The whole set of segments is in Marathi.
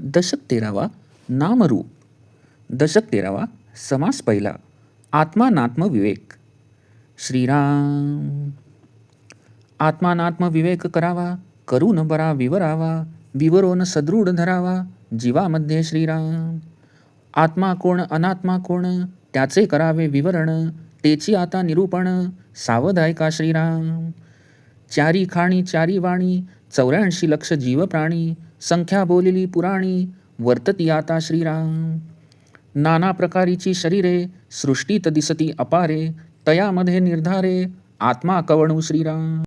दशक तेरावा नामरूप. दशक तेरावा समास पहिला. आत्मानात्म विवेक. श्रीराम. आत्मानात्म विवेक करावा करून बरा विवरावा विवरोन सदृढ धरावा जीवामध्ये श्रीराम. आत्मा कोण अनात्मा कोण त्याचे करावे विवरण तेची आता निरूपण सावध का श्रीराम? चारी खाणी चारी वाणी चौऱ्याऐंशी लक्ष जीवप्राणी संख्या बोलिली पुराणी वर्तती आता श्रीराम. नाना प्रकारीची शरीरे सृष्टीत दिसती अपारे तयामध्ये निर्धारे आत्मा कवणू श्रीराम.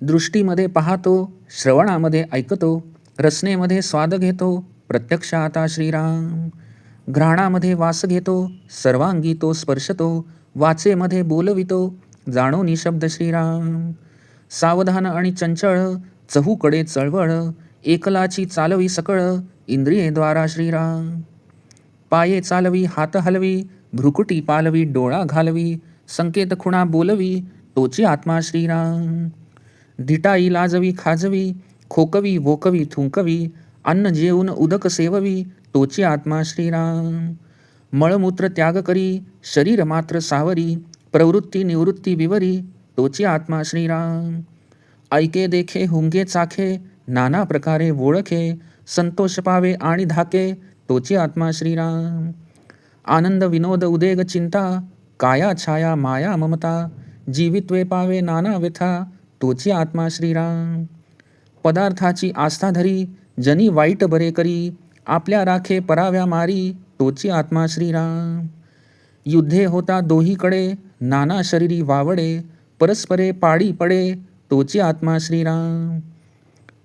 दृष्टीमध्ये पाहतो श्रवणामध्ये ऐकतो रचनेमध्ये स्वाद घेतो प्रत्यक्ष आता श्रीराम. घ्राणामध्ये वास घेतो सर्वांगी तो स्पर्शतो वाचेमध्ये बोलवितो जाणो निशब्द श्रीराम. सावधान आणि चंचळ चहूकडे चळवळ एकलाची चालवी सकळ इंद्रियेद्वारा श्रीराम. पाये चालवी हात हलवी भ्रुकुटी पालवी डोळा घालवी संकेत खुणा बोलवी तोची आत्मा श्रीराम. धिटाई लाजवी खाजवी खोकवी वोकवी थुंकवी अन्न जेवून उदक सेववी तोची आत्मा श्रीराम. मळमूत्र त्याग करी शरीर मात्र सावरी प्रवृत्ती निवृत्ती विवरी तोची आत्मा श्रीराम. ऐके देखे हुंगे चाखे नाना प्रकारे ओळखे संतोष पावे आणि धाके तोची आत्मा श्रीराम. आनंद विनोद उदेग चिंता काया छाया माया ममता जीवित्वे पावे नाना व्यथा तोची आत्मा श्रीराम. पदार्थाची आस्था धरी जनी वाईट बरे करी आपल्या राखे पराव्या मारी तोची आत्मा श्रीराम. युद्धे होता दोहीकडे नाना शरीरी वावडे परस्परे पाडी पडे तोची आत्मा श्रीराम।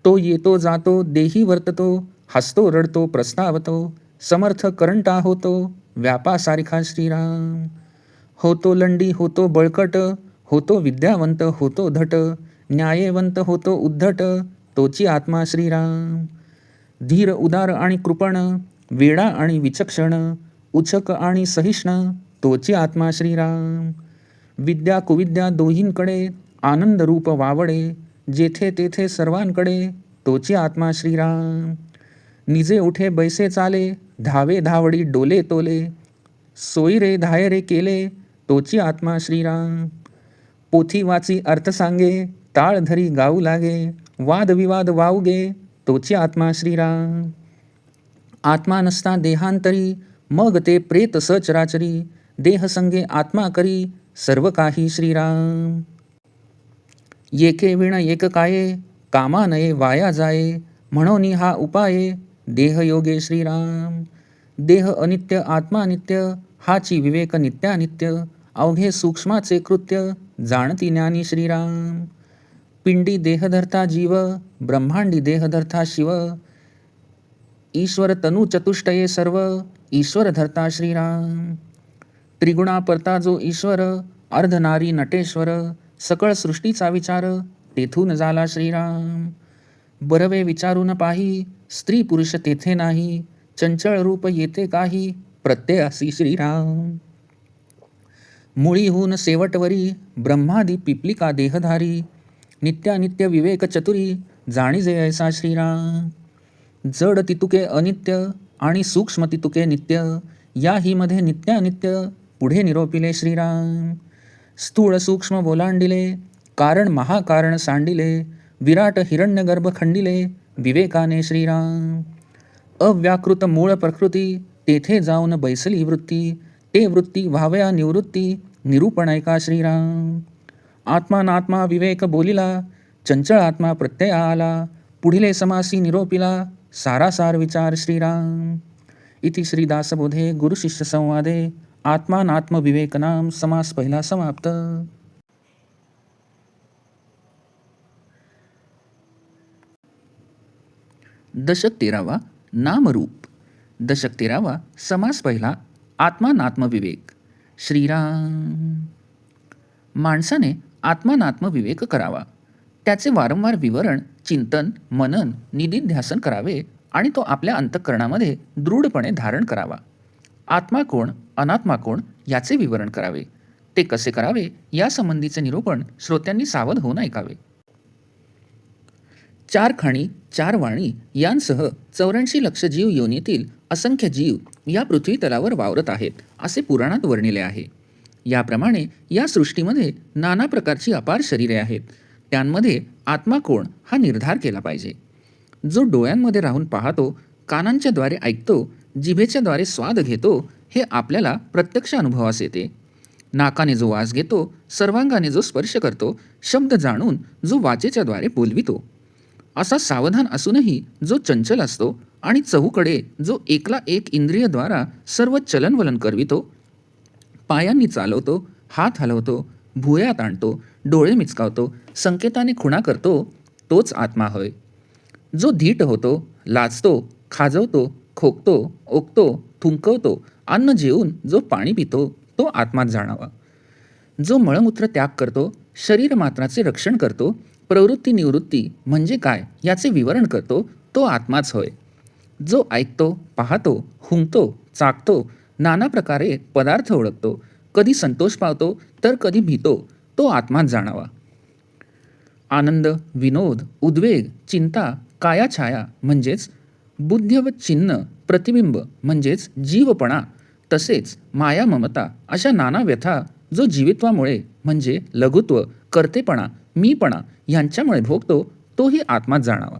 तो येतो जातो देही वर्ततो हसतो रडतो प्रस्तावतो समर्थ करंटा होतो व्यापासारखा श्रीराम। होतो लंडी होतो बळकट होतो विद्यावंत होतो धट न्यायवंत होतो उद्धट तोची आत्मा श्रीराम। धीर उदार आणि कृपण वेडा आणि विचक्षण उचक आणि सहिष्ण तोची आत्मा श्रीराम। विद्या कुविद्या दोहींकडे आनंद रूप वावडे जेथे तेथे सर्वांकडे तोची आत्मा श्रीराम. निजे उठे बैसे चाले धावे धावडी डोले तोले. सोयरे धायरे केले तोची आत्मा श्रीराम. पोथी वाची अर्थ सांगे ताळ धरी गाऊ लागे वादविवाद वावगे तोची आत्मा श्रीराम. आत्मा नसता देहांतरी मग ते प्रेत सचराचरी देहसंगे आत्मा करी सर्व काही श्रीराम. येके विण एक काये कामा नये वाया जाये म्हणून हा उपाये देहयोगे श्रीराम. देह अनित्य आत्मा नित्य हाची विवेक नित्यानित्य अवघे सूक्ष्माचे कृत्य जाणती ज्ञानी श्रीराम. पिंडी देहधर्ता जीव ब्रह्मांडी देहधर्ता शिव. ईश्वर तनु चतुष्टये सर्व ईश्वर धरता श्रीराम. त्रिगुणा परता जो ईश्वर अर्धनारी नटेश्वर सकळ सृष्टीचा विचार तेथून झाला श्रीराम. बरवे विचारून पाही स्त्री पुरुष तेथे नाही चंचळ रूप येते काही प्रत्ययासी श्रीराम. मुळीहून शेवटवरी ब्रह्मादी पिपलिका देहधारी नित्यानित्य विवेक चतुरी जाणीजे ऐसा श्रीराम. जड तितुके अनित्य आणि सूक्ष्म तितुके नित्य याही मध्ये नित्यानित्य पुढे निरोपिले श्रीराम. स्थूळ सूक्ष्म बोलांडिले कारण महाकारण सांडिले विराट हिरण्यगर्भ खंडिले विवेकाने श्रीराम. अव्याकृत मूळ प्रकृती तेथे जाऊन बैसली वृत्ती ते वृत्ती व्हाव्या निवृत्ती निरूपण ऐका श्रीराम. आत्मानात्मा विवेक बोलिला चंचळ आत्मा प्रत्यय आला पुढिले समासी निरोपिला सारासार विचार श्रीराम. इति श्रीदासबोधे गुरुशिष्य आत्मान आत्मविवेकनाम समास पहिला समाप्त. दशक तेरावा नामरूप. दशक तेरावा समास पहिला आत्मानात्म विवेक श्रीराम. माणसाने आत्मानात्म विवेक करावा. त्याचे वारंवार विवरण चिंतन मनन निधिध्यासन करावे आणि तो आपल्या अंतःकरणामध्ये दृढपणे धारण करावा. आत्मा कोण अनात्मा कोण याचे विवरण करावे. ते कसे करावे यासंबंधीचे निरूपण श्रोत्यांनी सावध होऊन ऐकावे. चार खाणी चार वाणी यांसह चौऱ्याऐंशी लक्ष जीव योनीतील असंख्य जीव या पृथ्वी तलावर वावरत आहेत असे पुराणात वर्णिले आहे. याप्रमाणे या सृष्टीमध्ये नाना प्रकारची अपार शरीरे आहेत. त्यांमध्ये आत्मा कोण हा निर्धार केला पाहिजे. जो डोळ्यांमध्ये राहून पाहतो कानांच्या द्वारे ऐकतो जिभेच्याद्वारे स्वाद घेतो हे आपल्याला प्रत्यक्ष अनुभवास येते. नाकाने जो वास घेतो सर्वांगाने जो स्पर्श करतो शब्द जाणून जो वाचेच्याद्वारे बोलवितो. असा सावधान असूनही जो चंचल असतो आणि चहूकडे जो एकला एक इंद्रियद्वारा सर्व चलनवलन करवितो पायांनी चालवतो हात हलवतो भुयात आणतो डोळे मिचकावतो संकेताने खुणा करतो तोच आत्मा होय. जो धीट होतो लाजतो खाजवतो खोकतो ओकतो थुंकवतो अन्न जेवून जो पाणी पितो तो आत्मात जाणावा. जो मळमूत्र त्याग करतो शरीर मात्राचे रक्षण करतो प्रवृत्ती निवृत्ती म्हणजे काय याचे विवरण करतो तो आत्माच होय. जो ऐकतो पाहतो हुंकतो चाकतो नाना प्रकारे पदार्थ ओळखतो कधी संतोष पावतो तर कधी भीतो तो आत्माच जाणावा. आनंद विनोद उद्वेग चिंता कायाछाया म्हणजेच बुद्ध व चिन्ह प्रतिबिंब म्हणजेच जीवपणा तसेच माया ममता अशा नाना व्यथा जो जीवित्वामुळे म्हणजे लघुत्व कर्तेपणा मीपणा यांच्यामुळे भोगतो तोही आत्मात जाणावा.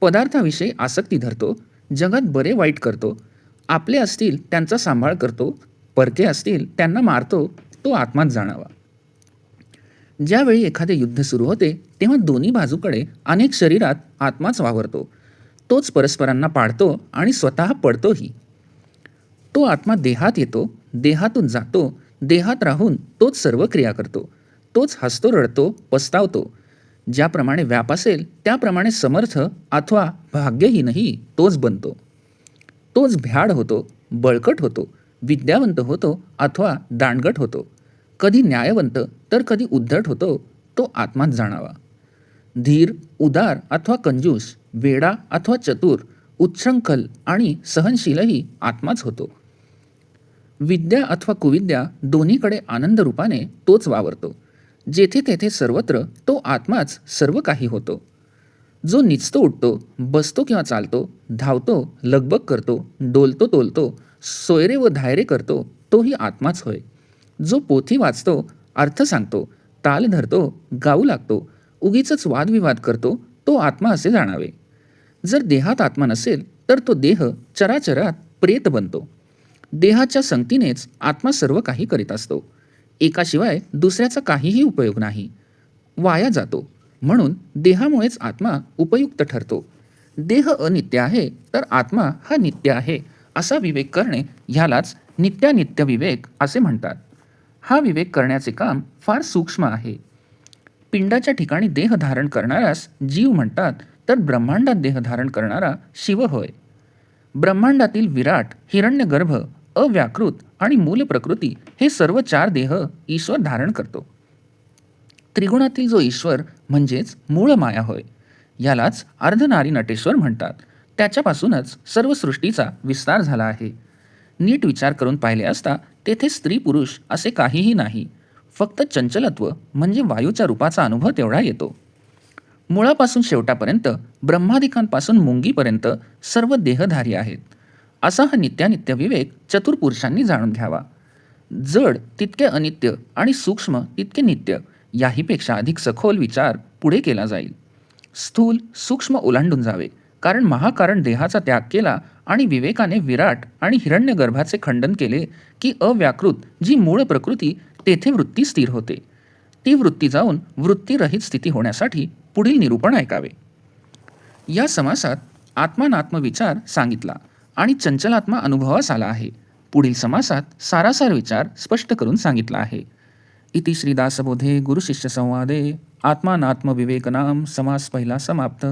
पदार्थाविषयी आसक्ती धरतो जगात बरे वाईट करतो आपले असतील त्यांचा सांभाळ करतो परके असतील त्यांना मारतो तो आत्मात जाणावा. ज्यावेळी एखादे युद्ध सुरू होते तेव्हा दोन्ही बाजूकडे अनेक शरीरात आत्माच वावरतो. तोच परस्परांना पाडतो आणि स्वतः पडतोही. तो आत्मा देहात येतो देहातून जातो देहात राहून तोच सर्व क्रिया करतो तोच हसतो रडतो पस्तावतो. ज्याप्रमाणे व्याप असेल त्याप्रमाणे समर्थ अथवा भाग्यहीनही तोच बनतो. तोच भ्याड होतो बळकट होतो विद्यावंत होतो अथवा दांडगट होतो. कधी न्यायवंत तर कधी उद्धट होतो तो आत्माच जाणावा. धीर उदार अथवा कंजूस वेडा अथवा चतुर उच्छृंखल आणि सहनशीलही आत्माच होतो. विद्या अथवा कुविद्या दोन्हीकडे आनंद रूपाने तोच वावरतो. जेथे तेथे सर्वत्र तो आत्माच सर्व काही होतो. जो निचतो उठतो बसतो किंवा चालतो धावतो लगबग करतो डोलतो तोलतो सोयरे व धायरे करतो तोही आत्माच होय. जो पोथी वाचतो अर्थ सांगतो ताल धरतो गाऊ लागतो उगीच वादविवाद करतो तो आत्मा असे जाणावे. जर देहात आत्मा नसेल तर तो देह चराचरात प्रेत बनतो. देहाच्या संगतीनेच आत्मा सर्व काही करीत असतो. एकाशिवाय दुसऱ्याचा काहीही उपयोग नाही. वाया जातो. म्हणून देहामुळेच आत्मा उपयुक्त ठरतो. देह अनित्य आहे तर आत्मा हा नित्य आहे असा विवेक करणे ह्यालाच नित्यानित्य विवेक असे म्हणतात. हा विवेक करण्याचे काम फार सूक्ष्म आहे. पिंडाच्या ठिकाणी देह धारण करणारास जीव म्हणतात तर ब्रह्मांडात देह धारण करणारा शिव होय. ब्रह्मांडातील विराट हिरण्यगर्भ अव्याकृत आणि मूल प्रकृती हे सर्व चार देह ईश्वर धारण करतो. त्रिगुणातील जो ईश्वर म्हणजेच मूळ माया होय यालाच अर्धनारी नटेश्वर म्हणतात. त्याच्यापासूनच सर्व सृष्टीचा विस्तार झाला आहे. नीट विचार करून पाहिले असता तेथे स्त्री पुरुष असे काहीही नाही. फक्त चंचलत्व म्हणजे वायूच्या रूपाचा अनुभव तेवढा येतो. मुळापासून शेवटापर्यंत ब्रह्मादिकांपासून मुंगीपर्यंत सर्व देहधारी आहेत. असा हा नित्यानित्य विवेक चतुर पुरुषांनी जाणून घ्यावा. जड तितके अनित्य आणि सूक्ष्म तितके नित्य याहीपेक्षा अधिक सखोल विचार पुढे केला जाईल. स्थूल सूक्ष्म ओलांडून जावे कारण महाकारण देहाचा त्याग केला आणि विवेकाने विराट आणि हिरण्यगर्भाचे खंडन केले की अव्याकृत जी मूळ प्रकृती तेथे वृत्ती स्थिर होते. ती वृत्ती जाऊन वृत्तीरहित स्थिती होण्यासाठी पुढील निरूपण ऐकावे. या समासात आत्मानात्मविचार सांगितला आणि चंचलात्मा अनुभवास आला आहे. पुढील समासात सारासार विचार स्पष्ट करून सांगितला आहे. इति श्रीदासबोधे गुरुशिष्य संवादे. आत्मानात्मविवेकनाम समास पहिला समाप्त.